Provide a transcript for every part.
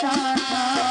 Shama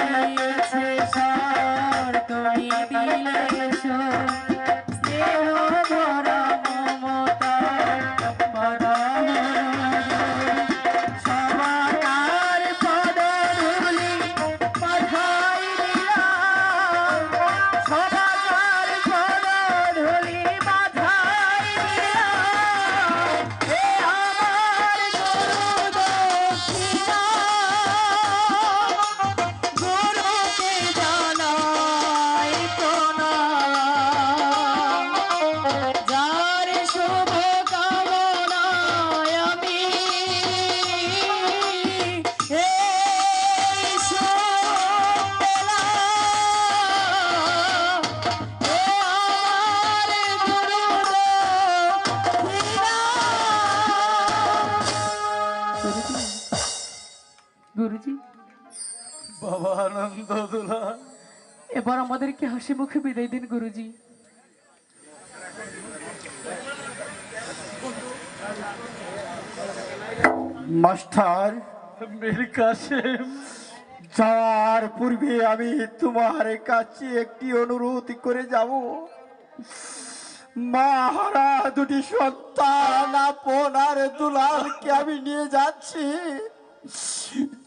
দিয়েছ সব তুমি দিয়েছ আনন্দ দুলা। এবার আমাদেরকে হাসি মুখে বিদায় দিন গুরুজি। মাস্টার মীর কাসেম যাওয়ার পূর্বে আমি তোমার কাছে একটি অনুরোধ করে যাব। মাহারা দুটি সন্তান আপন আর দুলালকে আমি নিয়ে যাচ্ছি।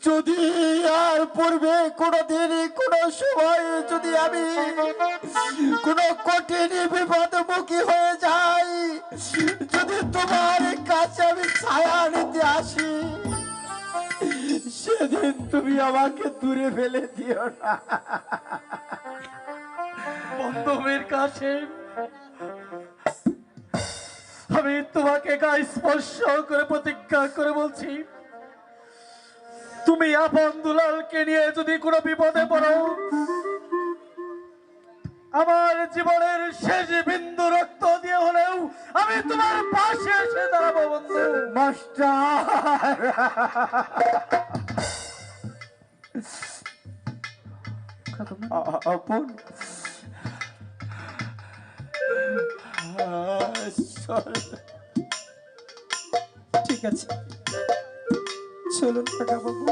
যদি আর পূর্বে কোনোদিন, কোনো সময় যদি আমি কোনো কঠিন বিপদমুখী হয়ে যাই, যদি তোমার কাছে আমি ছায়া নিতে আসি, সেদিন তুমি আমাকে দূরে ফেলে দিও না। বন্ধু মীর কাসেম আমি তোমাকে গায়ে স্পর্শ করে প্রতিজ্ঞা করে বলছি তুমি আপন দুলালকে নিয়ে যদি কোনো বিপদে পড়ো আমার জীবনের শেষ বিন্দু রক্ত দিয়ে হলেও আমি তোমার পাশে এসে দাঁড়াবো বন্ধু। মাস্টার। আপন। ঠিক আছে। চলুন কাকাবাবু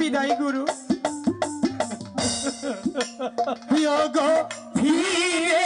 বিদায় গুরু। ফিরে।